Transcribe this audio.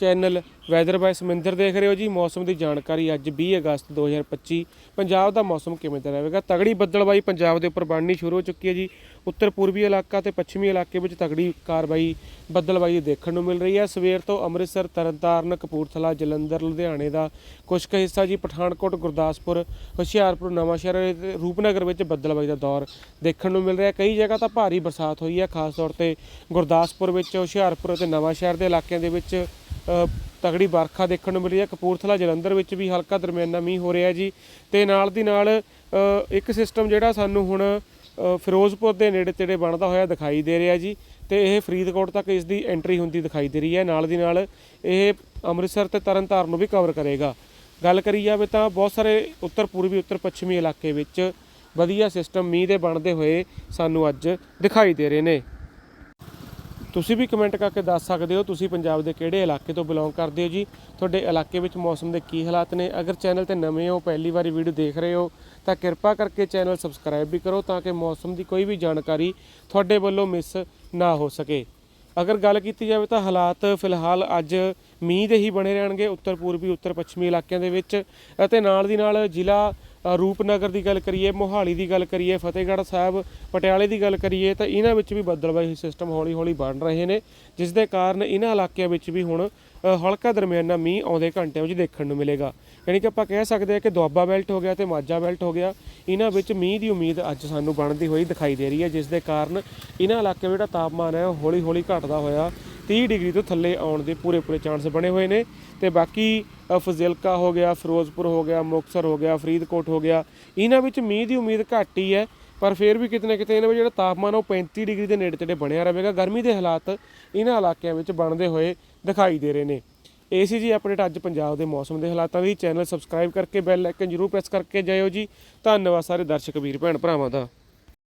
Channel weather ਬਾਈ ਸਮਿੰਦਰ ਦੇਖ ਰਹੇ ਹੋ ਜੀ। ਮੌਸਮ ਦੀ ਜਾਣਕਾਰੀ ਅੱਜ 20 ਅਗਸਤ 2025 ਪੰਜਾਬ ਦਾ ਮੌਸਮ ਕਿਵੇਂ ਦਾ ਰਹੇਗਾ? ਤਗੜੀ ਬੱਦਲਬਾਈ ਪੰਜਾਬ ਦੇ ਉੱਪਰ ਬਣਨੀ ਸ਼ੁਰੂ ਹੋ ਚੁੱਕੀ ਹੈ ਜੀ। ਉੱਤਰ ਪੂਰਬੀ ਇਲਾਕਾ ਤੇ ਪੱਛਮੀ ਇਲਾਕੇ ਵਿੱਚ ਤਗੜੀ ਕਾਰਵਾਈ ਬੱਦਲਬਾਈ ਦੇਖਣ ਨੂੰ ਮਿਲ ਰਹੀ ਹੈ। ਸਵੇਰ ਤੋਂ ਅੰਮ੍ਰਿਤਸਰ, ਤਰਨਤਾਰਨ, ਕਪੂਰਥਲਾ, ਜਲੰਧਰ, ਲੁਧਿਆਣੇ ਦਾ ਕੁਝ ਕੁ ਹਿੱਸਾ ਜੀ। ਪਠਾਨਕੋਟ, ਗੁਰਦਾਸਪੁਰ, ਹੁਸ਼ਿਆਰਪੁਰ ਨਵਾਂਸ਼ਹਿਰ ਤੇ ਰੂਪਨਗਰ ਵਿੱਚ ਬੱਦਲਬਾਈ ਦਾ ਦੌਰ ਦੇਖਣ ਨੂੰ ਮਿਲ ਰਿਹਾ ਕਈ ਜਗ੍ਹਾ ਤਾਂ ਭਾਰੀ ਬਰਸਾਤ ਹੋਈ ਹੈ। ਖਾਸ ਤੌਰ ਤੇ ਗੁਰਦਾਸਪੁਰ ਵਿੱਚ, ਹੁਸ਼ਿਆਰਪੁਰ ਅਤੇ ਨਵਾਂਸ਼ਹਿਰ ਦੇ ਇਲਾਕਿਆਂ ਦੇ ਵਿੱਚ ਤਗੜੀ ਵਰਖਾ ਦੇਖਣ ਨੂੰ ਮਿਲੀ ਹੈ। ਕਪੂਰਥਲਾ, ਜਲੰਧਰ ਵਿੱਚ ਵੀ ਹਲਕਾ ਦਰਮਿਆਨਾ ਮੀਂਹ ਹੋ ਰਿਹਾ ਜੀ। ਤੇ ਨਾਲ ਦੀ ਨਾਲ ਇੱਕ ਸਿਸਟਮ ਜਿਹੜਾ ਸਾਨੂੰ ਹੁਣ ਫਿਰੋਜ਼ਪੁਰ ਦੇ ਨੇੜੇ ਤੇੜੇ ਬਣਦਾ ਹੋਇਆ ਦਿਖਾਈ ਦੇ ਰਿਹਾ ਜੀ। ਤੇ ਇਹ ਫਰੀਦਕੋਟ ਤੱਕ ਇਸ ਦੀ ਐਂਟਰੀ ਹੁੰਦੀ ਦਿਖਾਈ ਦੇ ਰਹੀ ਹੈ। ਨਾਲ ਦੀ ਨਾਲ, ਇਹ ਅੰਮ੍ਰਿਤਸਰ ਤੇ ਤਰਨਤਾਰਨ ਨੂੰ ਵੀ ਕਵਰ ਕਰੇਗਾ। ਗੱਲ ਕਰੀ ਜਾਵੇ ਤਾਂ ਬਹੁਤ ਸਾਰੇ ਉੱਤਰ ਪੂਰਬੀ, ਉੱਤਰ ਪੱਛਮੀ ਇਲਾਕੇ ਵਿੱਚ ਵਧੀਆ ਸਿਸਟਮ ਮੀਂਹ ਦੇ ਬਣਦੇ ਹੋਏ ਸਾਨੂੰ ਅੱਜ ਦਿਖਾਈ ਦੇ ਰਹੇ ਨੇ। ਤੁਸੀਂ ਵੀ ਕਮੈਂਟ ਕਰਕੇ ਦੱਸ ਸਕਦੇ ਹੋ ਤੁਸੀਂ ਪੰਜਾਬ ਦੇ ਕਿਹੜੇ ਇਲਾਕੇ ਤੋਂ ਬਿਲੋਂਗ ਕਰਦੇ ਹੋ ਜੀ? ਤੁਹਾਡੇ ਇਲਾਕੇ ਵਿੱਚ ਮੌਸਮ ਦੇ ਕੀ ਹਾਲਾਤ ਨੇ? ਅਗਰ ਚੈਨਲ ਤੇ ਨਵੇਂ ਹੋ, ਪਹਿਲੀ ਵਾਰੀ ਵੀਡੀਓ ਦੇਖ ਰਹੇ ਹੋ, ਤਾਂ ਕਿਰਪਾ ਕਰਕੇ ਚੈਨਲ ਸਬਸਕ੍ਰਾਈਬ ਵੀ ਕਰੋ ਤਾਂ ਕਿ ਮੌਸਮ ਦੀ ਕੋਈ ਵੀ ਜਾਣਕਾਰੀ ਤੁਹਾਡੇ ਵੱਲੋਂ ਮਿਸ ਨਾ ਹੋ ਸਕੇ। ਅਗਰ ਗੱਲ ਕੀਤੀ ਜਾਵੇ ਤਾਂ ਹਾਲਾਤ ਫਿਲਹਾਲ ਅੱਜ ਮੀਂਹ ਦੇ ਹੀ ਬਣੇ ਰਹਿਣਗੇ ਉੱਤਰ ਪੂਰਬੀ ਉੱਤਰ ਪੱਛਮੀ ਇਲਾਕਿਆਂ ਦੇ ਵਿੱਚ ਅਤੇ ਨਾਲ ਦੀ ਨਾਲ ਜ਼ਿਲ੍ਹਾ ਰੂਪਨਗਰ ਦੀ ਗੱਲ ਕਰੀਏ, ਮੋਹਾਲੀ ਦੀ ਗੱਲ ਕਰੀਏ, ਫਤਿਹਗੜ੍ਹ ਸਾਹਿਬ, ਪਟਿਆਲੇ ਦੀ ਗੱਲ ਕਰੀਏ, ਤਾਂ ਇਹਨਾਂ ਵਿੱਚ ਵੀ ਬੱਦਲਬਾਈ ਸਿਸਟਮ ਹੌਲੀ-ਹੌਲੀ ਬਣ ਰਹੇ ਨੇ, ਜਿਸ ਦੇ ਕਾਰਨ ਇਹਨਾਂ ਇਲਾਕਿਆਂ ਵਿੱਚ ਵੀ ਹੁਣ ਹਲਕਾ ਦਰਮਿਆਨਾ ਮੀਂਹ ਆਉਂਦੇ ਘੰਟਿਆਂ ਵਿੱਚ ਦੇਖਣ ਨੂੰ ਮਿਲੇਗਾ। ਯਾਨੀ ਕਿ ਆਪਾਂ ਕਹਿ ਸਕਦੇ ਹਾਂ ਕਿ ਦੁਆਬਾ ਬੈਲਟ ਹੋ ਗਿਆ ਤੇ ਮਾਝਾ ਬੈਲਟ ਹੋ ਗਿਆ, ਇਹਨਾਂ ਵਿੱਚ ਮੀਂਹ ਦੀ ਉਮੀਦ ਅੱਜ ਸਾਨੂੰ ਬਣਦੀ ਹੋਈ ਦਿਖਾਈ ਦੇ ਰਹੀ ਹੈ, ਜਿਸ ਦੇ ਕਾਰਨ ਇਹਨਾਂ ਇਲਾਕਿਆਂ ਵਿੱਚ ਜਿਹੜਾ ਤਾਪਮਾਨ ਹੈ ਉਹ ਹੌਲੀ-ਹੌਲੀ ਘਟਦਾ ਹੋਇਆ 30 ਡਿਗਰੀ ਤੋਂ ਥੱਲੇ ਆਉਣ ਦੇ ਪੂਰੇ ਪੂਰੇ ਚਾਂਸ ਬਣੇ ਹੋਏ ਨੇ। ਤੇ ਬਾਕੀ ਫਜ਼ਿਲਕਾ ਹੋ ਗਿਆ, ਫਿਰੋਜ਼ਪੁਰ ਹੋ ਗਿਆ, ਮੁਕਤਸਰ ਹੋ ਗਿਆ, ਫਰੀਦਕੋਟ ਹੋ ਗਿਆ, ਇਹਨਾਂ ਵਿੱਚ ਮੀਂਹ ਦੀ ਉਮੀਦ ਘੱਟ ਹੀ ਹੈ, ਪਰ ਫਿਰ ਵੀ ਕਿਤੇ ਨਾ ਕਿਤੇ ਇਹਨਾਂ ਵਿੱਚ ਜਿਹੜਾ ਤਾਪਮਾਨ ਉਹ 35 ਡਿਗਰੀ ਦੇ ਨੇੜੇ ਤੇੜੇ ਬਣਿਆ ਰਹੇਗਾ। ਗਰਮੀ ਦੇ ਹਾਲਾਤ ਇਹਨਾਂ ਇਲਾਕਿਆਂ ਵਿੱਚ ਬਣਦੇ ਹੋਏ ਦਿਖਾਈ ਦੇ ਰਹੇ ਨੇ। ਇਹ ਸੀ ਜੀ ਅਪਡੇਟ ਅੱਜ ਪੰਜਾਬ ਦੇ ਮੌਸਮ ਦੇ ਹਾਲਾਤਾਂ ਦੀ। ਚੈਨਲ ਸਬਸਕ੍ਰਾਈਬ ਕਰਕੇ ਬੈਲ ਆਈਕਨ ਜਰੂਰ ਪ੍ਰੈਸ ਕਰਕੇ ਜਾਇਓ ਜੀ। ਧੰਨਵਾਦ ਸਾਰੇ ਦਰਸ਼ਕ, ਵੀਰ, ਭੈਣ, ਭਰਾਵਾਂ ਦਾ।